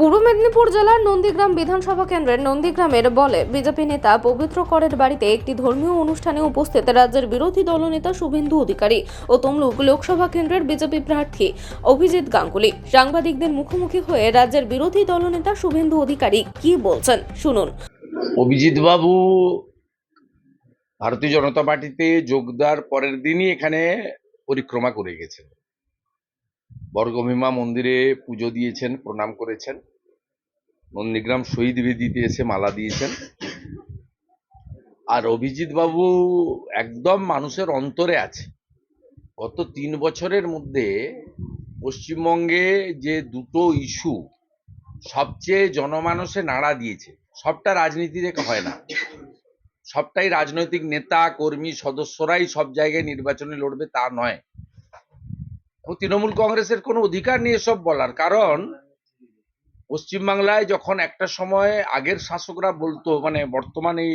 পূর্ব মেদিনীপুর জেলার নন্দীগ্রাম বিধানসভা কেন্দ্রের নন্দীগ্রামের বলে বিজেপি নেতা পবিত্র করের বাড়িতে একটি ধর্মীয় অনুষ্ঠানে উপস্থিত রাজ্যের বিরোধী দলনেতা শুভেন্দু অধিকারী ও তমলুক লোকসভা কেন্দ্রের বিজেপি প্রার্থী অভিজিৎ গাঙ্গুলি। সাংবাদিকদের মুখোমুখি হয়ে রাজ্যের বিরোধী দলনেতা শুভেন্দু অধিকারী কি বলছেন শুনুন। অভিজিৎ বাবু, ভারতীয় জনতা পার্টিতে যোগ দেওয়ার পরের দিনই এখানে পরিক্রমা করে গেছেন। বর্গভীমা মন্দিরে পুজো দিয়েছেন, প্রণাম করেছেন। নন্দীগ্রাম শহীদ বেদিতে এসে মালা দিয়েছেন। আর অভিজিৎ বাবু একদম মানুষের অন্তরে আছে। গত তিন বছরের মধ্যে পশ্চিমবঙ্গে যে দুটো ইস্যু সবচেয়ে জনমানসে নাড়া দিয়েছে, সবটা রাজনীতি থেকে হয় না। সবটাই রাজনৈতিক নেতা, কর্মী, সদস্যরাই সব জায়গায় নির্বাচনে লড়বে তা নয়। এবং তৃণমূল কংগ্রেসের কোনো অধিকার নিয়ে এসব বলার। কারণ পশ্চিমবাংলায় যখন একটা সময় আগের শাসকরা বলতো মানে বর্তমান এই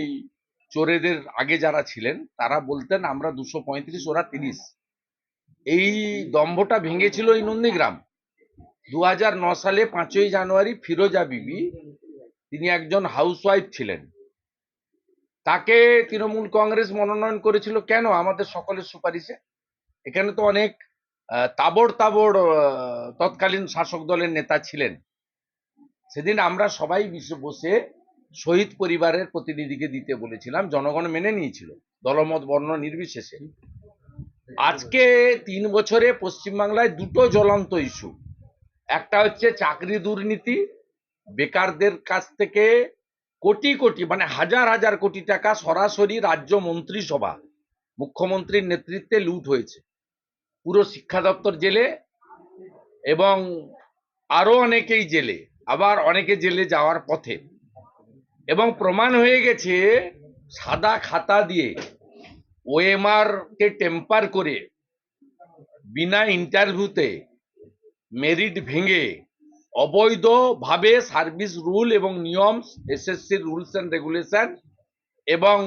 চোরেদের আগে যারা ছিলেন, তারা বলতেন, আমরা দুশো পঁয়ত্রিশ, ওরা তিরিশ। এই দম্ভটা ভেঙেছিল এই নন্দীগ্রাম। দু সালে পাঁচই জানুয়ারি ফিরোজা বিবি, তিনি একজন হাউসওয়াইফ ছিলেন। তাকে তৃণমূল কংগ্রেস মনোনয়ন করেছিল কেন? আমাদের সকলের সুপারিশে। এখানে তো অনেক তাবড় তাবড় তৎকালীন শাসক দলের নেতা ছিলেন। সেদিন আমরা সবাই বসে শহীদ পরিবারের প্রতিনিধিকে দিতে বলেছিলাম, জনগণ মেনে নিয়েছিল, দলমত, বর্ণ নির্বিশেষে। আজকে তিন বছরে পশ্চিমবাংলায় দুটো জ্বলন্ত ইস্যু একটা হচ্ছে চাকরি দুর্নীতি, বেকারদের কাছ থেকে কোটি কোটি মানে হাজার হাজার কোটি টাকা সরাসরি রাজ্য মন্ত্রিসভা, মুখ্যমন্ত্রীর নেতৃত্বে লুট হয়েছে। পুরো শিক্ষা দপ্তর জেলে এবং আরও অনেকেই জেলে, আবার অনেকে জেলে যাওয়ার পথে। এবং প্রমাণ হয়ে গেছে সাদা খাতা দিয়ে ওএমআর কে টেম্পার করে বিনা ইন্টারভিউতে মেরিট ভেঙে অবৈধভাবে সার্ভিস রুল এবং নিয়ম এসএসসির রুলস অ্যান্ড রেগুলেশন এবং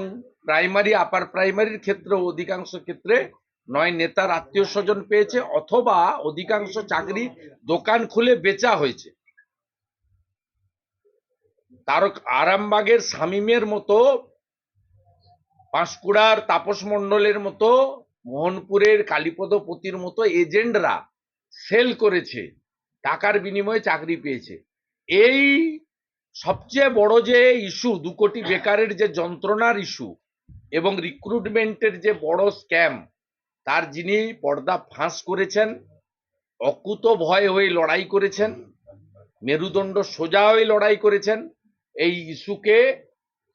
প্রাইমারি আপার প্রাইমারির ক্ষেত্রে অধিকাংশ ক্ষেত্রে নয় নেতার আত্মীয় স্বজন পেয়েছে অথবা অধিকাংশ চাকরি দোকান খুলে বেচা হয়েছে। তারক আরামবাগের শামীমের মতো, পাঁশকুড়ার তাপস মণ্ডলের মতো, মোহনপুরের কালীপদপতির মতো এজেন্টরা সেল করেছে, টাকার বিনিময়ে চাকরি পেয়েছে। এই সবচেয়ে বড় যে ইস্যু, দু কোটি বেকারের যে যন্ত্রণার ইস্যু এবং রিক্রুটমেন্টের যে বড় স্ক্যাম তার যিনি পর্দা ফাঁস করেছেন, অকুত ভয় হয়ে লড়াই করেছেন, মেরুদণ্ড সোজা হয়ে লড়াই করেছেন, এই ইস্যুকে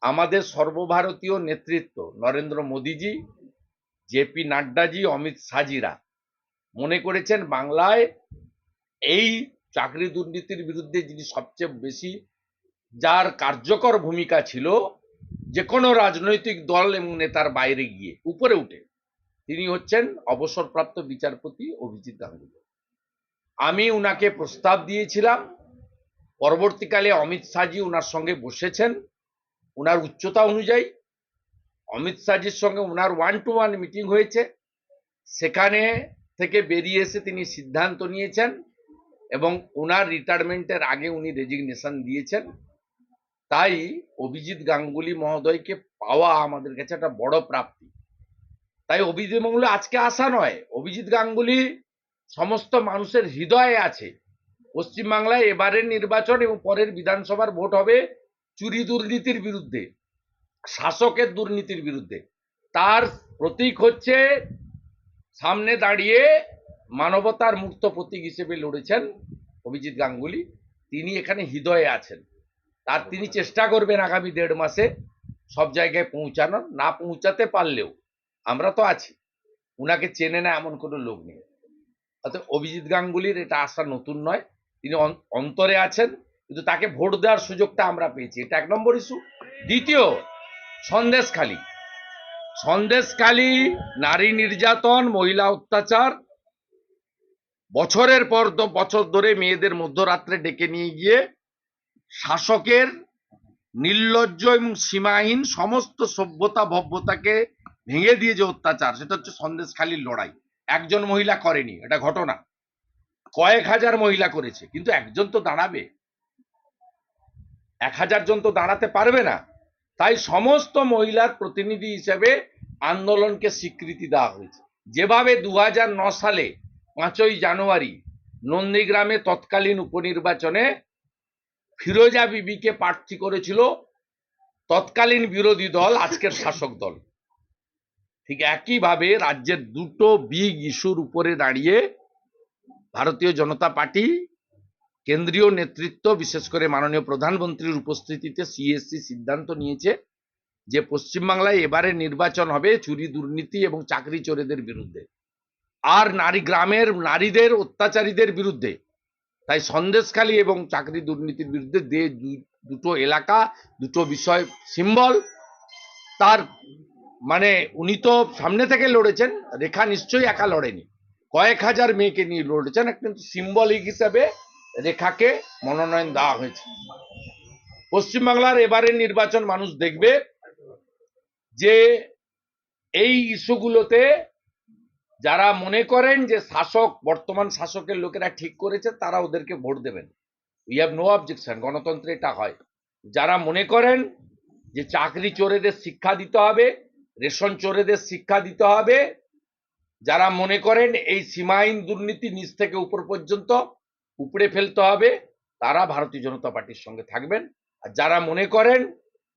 আমাদের সর্বভারতীয় নেতৃত্ব নরেন্দ্র মোদীজি জেপি নাড্ডাজি, অমিত শাহজিরা মনে করেছেন বাংলায় এই চাকরি দুর্নীতির বিরুদ্ধে যিনি সবচেয়ে বেশি, যার কার্যকর ভূমিকা ছিল যে কোনো রাজনৈতিক দল এবং নেতার বাইরে গিয়ে, উপরে উঠে। তিনি হচ্ছেন অবসরপ্রাপ্ত বিচারপতি অভিজিৎ গাঙ্গুলি। আমি উনাকে প্রস্তাব দিয়েছিলাম। পরবর্তীকালে অমিত শাহজি ওনার সঙ্গে বসেছেন। ওনার উচ্চতা অনুযায়ী অমিত শাহজির সঙ্গে ওনার ওয়ান টু ওয়ান মিটিং হয়েছে। সেখানে থেকে বেরিয়ে এসে তিনি সিদ্ধান্ত নিয়েছেন এবং ওনার রিটায়ারমেন্টের আগে উনি রেজিগনেশন দিয়েছেন। তাই অভিজিৎ গাঙ্গুলি মহোদয়কে পাওয়া আমাদের কাছে একটা বড় প্রাপ্তি। তাই অভিজিৎ মঙ্গলে আজকে আসা নয়। অভিজিৎ গাঙ্গুলি সমস্ত মানুষের হৃদয়ে আছে। পশ্চিমবাংলায় এবারের নির্বাচন এবং পরের বিধানসভার ভোট হবে চুরি দুর্নীতির বিরুদ্ধে, শাসকের দুর্নীতির বিরুদ্ধে। তার প্রতীক হচ্ছে সামনে দাঁড়িয়ে মানবতার মুক্ত প্রতীক হিসেবে লড়েছেন অভিজিৎ গাঙ্গুলি। তিনি এখানে হৃদয়ে আছেন। তার তিনি চেষ্টা করবেন আগামী দেড় মাসে সব জায়গায় পৌঁছানোর। না পৌঁছাতে পারলেও আমরা তো আছি। উনাকে চেনে না এমন কোনো লোক নেই। অর্থাৎ অভিজিৎ গাঙ্গুলির এটা আসা নতুন নয়। তিনি অন্তরে আছেন, কিন্তু তাকে ভোট দেওয়ার সুযোগটা আমরা পেয়েছি। এটা এক নম্বর ইস্যু দ্বিতীয়, সন্দেশখালী। সন্দেশখালী, নারী নির্যাতন, মহিলা অত্যাচার। বছরের পর বছর ধরে মেয়েদের মধ্যরাত্রে ডেকে নিয়ে গিয়ে শাসকের নির্লজ্জ এবং সীমাহীন সমস্ত সভ্যতা ভব্যতাকে ভেঙে দিয়ে যে অত্যাচার, সেটা হচ্ছে সন্দেশখালীর লড়াই। একজন মহিলা করেনি, এটা ঘটনা। কয়েক হাজার মহিলা করেছে, কিন্তু একজন তো দাঁড়াবে। এক হাজার জন তো দাঁড়াতে পারবে না। তাই সমস্ত মহিলার প্রতিনিধি হিসেবে আন্দোলনকে স্বীকৃতি দেওয়া হয়েছে। যেভাবে দু সালে পাঁচই জানুয়ারি নন্দীগ্রামে তৎকালীন উপনির্বাচনে ফিরোজা বিবিকে প্রার্থী করেছিল, তৎকালীন বিরোধী দল, আজকের শাসক দল। ঠিক একইভাবে রাজ্যের দুটো বিগ ইস্যুর উপরে দাঁড়িয়ে ভারতীয় জনতা পার্টি, কেন্দ্রীয় নেতৃত্ব, বিশেষ করে মাননীয় প্রধানমন্ত্রীর উপস্থিতিতে সিএসসি সিদ্ধান্ত নিয়েছে যে পশ্চিমবাংলায় এবারে নির্বাচন হবে চুরি দুর্নীতি এবং চাকরি চোরেদের বিরুদ্ধে। আর নারী গ্রামের নারীদের, অত্যাচারীদের বিরুদ্ধে। তাই সন্দেশখালী এবং চাকরি দুর্নীতির বিরুদ্ধে যে দুটো এলাকা, দুটো বিষয় সিম্বল তার মানে উনি তো সামনে থেকে লড়েছেন, রেখা নিশ্চয়ই একা লড়েনি। কয়েক হাজার মেয়েকে নিয়ে লড়েছেন কিন্তু সিম্বলিক হিসাবে রেখাকে মনোনয়ন দেওয়া হয়েছে। পশ্চিমবাংলার এবারের নির্বাচন মানুষ দেখবে যে এই ইস্যুগুলোতে যারা মনে করেন যে শাসক, বর্তমান শাসকের লোকেরা ঠিক করেছে, তারা ওদেরকে ভোট দেবেন। উই হ্যাভ নো অবজেকশন গণতন্ত্রে এটা হয়। যারা মনে করেন যে চাকরি চোরেদের শিক্ষা দিতে হবে রেশন চোরেদের শিক্ষা দিতে হবে। যারা মনে করেন এই সীমাহীন দুর্নীতি নিচ থেকে উপর পর্যন্ত উপড়ে ফেলতে হবে তারা ভারতীয় জনতা পার্টির সঙ্গে থাকবেন। আর যারা মনে করেন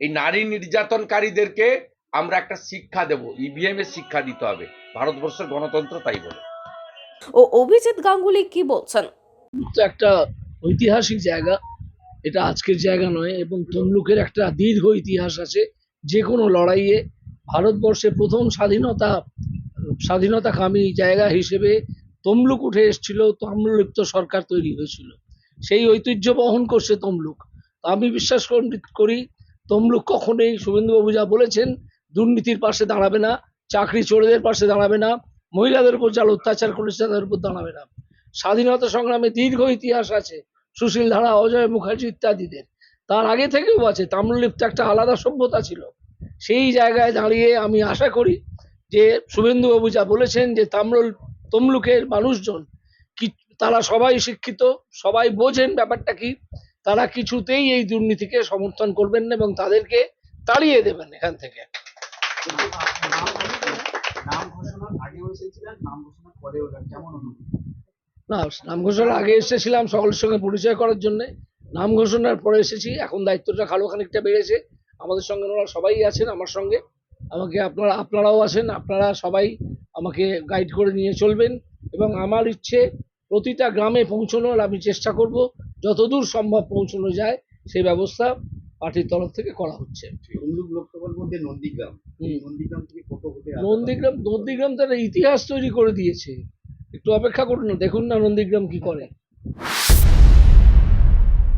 এই নারী নির্যাতনকারীদেরকে আমরা একটা শিক্ষা দেব ইভিএম এর শিক্ষা দিতে হবে ভারতবর্ষের গণতন্ত্র তাই বলে। ও অভিজিৎ গাঙ্গুলি কি বলছেন? তো একটা ঐতিহাসিক জায়গা এটা আজকের জায়গা নয় এবং তমলুকের একটা দীর্ঘ ইতিহাস আছে যে কোনো লড়াইয়ে ভারতবর্ষে প্রথম স্বাধীনতা, স্বাধীনতাকামী জায়গা হিসেবে তমলুক উঠে এসেছিল তাম্রলিপ্ত সরকার তৈরি হয়েছিল। সেই ঐতিহ্য বহন করছে তমলুক। আমি বিশ্বাস করি- তমলুক কখনোই শুভেন্দুবাবু যা বলেছেন, দুর্নীতির পাশে দাঁড়াবে না, চাকরি চোরেদের পাশে দাঁড়াবে না, মহিলাদের উপর যারা অত্যাচার করেছে তাদের উপর দাঁড়াবে না। স্বাধীনতা সংগ্রামে দীর্ঘ ইতিহাস আছে, সুশীল ধারা, অজয় মুখার্জি ইত্যাদিদের। তার আগে থেকেও আছে, তাম্রলিপ্ত একটা আলাদা সভ্যতা ছিল। সেই জায়গায় দাঁড়িয়ে আমি আশা করি যে শুভেন্দুবাবু যা বলেছেন যে তাম্র তমলুকের মানুষজন কি, তারা সবাই শিক্ষিত, সবাই বোঝেন ব্যাপারটা কি, তারা কিছুতেই এই দুর্নীতিকে সমর্থন করবেন না এবং তাদেরকে তাড়িয়ে দেবেন এখান থেকে। না, নাম ঘোষণার আগে এসেছিলাম সকলের সঙ্গে পরিচয় করার জন্য। নাম ঘোষণার পরে এসেছি, এখন দায়িত্বটা খালো খানিকটা বেড়েছে। আমাদের সঙ্গে ওনারা সবাই আছেন আমার সঙ্গে। আমাকে আপনারা আপনারাও আছেন আপনারা সবাই আমাকে গাইড করে নিয়ে চলবেন এবং আমার ইচ্ছে প্রতিটা গ্রামে পৌঁছানোর আমি চেষ্টা করব। যতদূর সম্ভব পৌঁছানো যায় সেই ব্যবস্থা পার্টির তরফ থেকে করা হচ্ছে। নন্দীগ্রাম। নন্দীগ্রাম নন্দীগ্রাম তার ইতিহাস তৈরি করে দিয়েছে। একটু অপেক্ষা করুন না দেখুন না নন্দীগ্রাম কি করে।